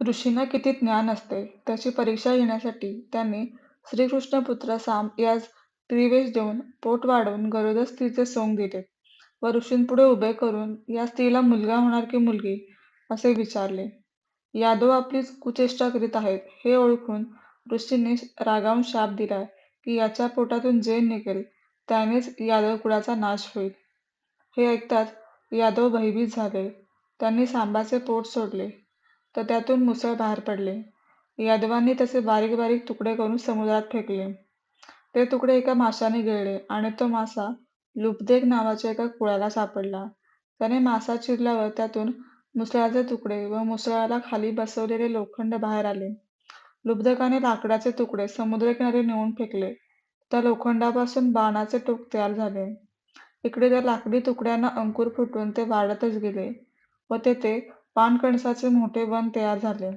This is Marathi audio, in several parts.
ऋषींना किती ज्ञान असते त्याची परीक्षा घेण्यासाठी त्यांनी श्रीकृष्णपुत्र साम यास त्रिवेश देऊन पोट वाढवून गरोदर स्त्रीचे सोंग दिले व ऋषींपुढे उभे करून या स्त्रीला मुलगा होणार की मुलगी असे विचारले. यादव आपली कुचेष्टा करीत आहेत हे ओळखून ऋषींनी रागावून शाप दिला की याच्या पोटातून जे निघेल त्यानेच यादव कुळाचा नाश होईल. हे ऐकताच यादव भयभीत झाले. त्यांनी सांबाचे पोट सोडले तर त्यातून मुसळ बाहेर पडले. यादवांनी तसे बारीक बारीक तुकडे करून समुद्रात फेकले. ते तुकडे एका माशाने गिळले आणि तो मासा लुबदेक नावाच्या एका कुळाला सापडला. त्याने मासा चिरल्यावर त्यातून मुसळाचे तुकडे व मुसळाला खाली बसवलेले लोखंड बाहेर आले. लुब्धकाने लाकडाचे तुकडे समुद्रकिनारी नेऊन फेकले. त्या लोखंडापासून बाणाचे टोक तयार झाले. इकडे त्या लाकडी तुकड्यांना अंकुर फुटून ते वाढतच गेले व तेथे पानकणसाचे मोठे वन तयार झाले.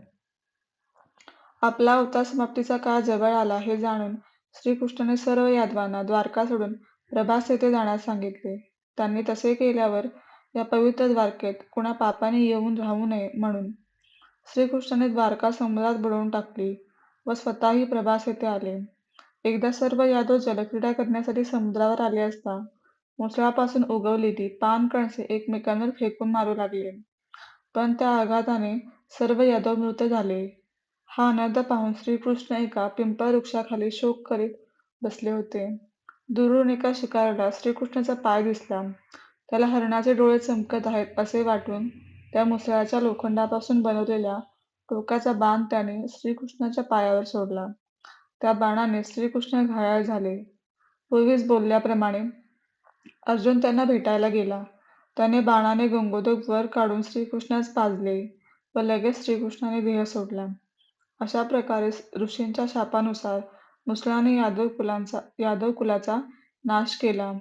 आपला अवतार समाप्तीचा काळ जवळ आला हे जाणून श्रीकृष्णाने सर्व यादवांना द्वारका सोडून प्रभास येथे जाण्यास सांगितले. त्यांनी तसे केल्यावर या पवित्र द्वारकेत कुणा पापाने येऊन राहू नये म्हणून श्रीकृष्णाने द्वारका समुद्रात बुडवून टाकली व स्वतःही प्रभास येथे आले. एकदा सर्व यादव जलक्रीडा करण्यासाठी समुद्रावर आले असता मुसळापासून उगवलेली पान कणसे एकमेकांवर फेकून मारू लागले. पण त्या आघाताने सर्व यादव मृत झाले. हा अनर्थ पाहून श्रीकृष्ण एका पिंपळ वृक्षाखाली शोक करीत बसले होते. दुरून एका शिकारला श्रीकृष्णाचा पाय दिसला. त्याला हरणाचे डोळे चमकत आहेत असे वाटून त्या मुसळाच्या लोखंडापासून बनवलेल्या टोकाचा बाण त्याने श्रीकृष्णाच्या पायावर सोडला. त्या बाणाने श्रीकृष्ण घायाळ झाले. पूर्वीच बोलल्याप्रमाणे अर्जुन त्यांना भेटायला गेला. त्याने बाणाने गंगोदक वर काढून श्रीकृष्णास पाजले व लगेच श्रीकृष्णाने देह सोडला. अशा प्रकारे ऋषींच्या शापानुसार मुसळाने यादव कुलांचा यादव कुलाचा नाश केला.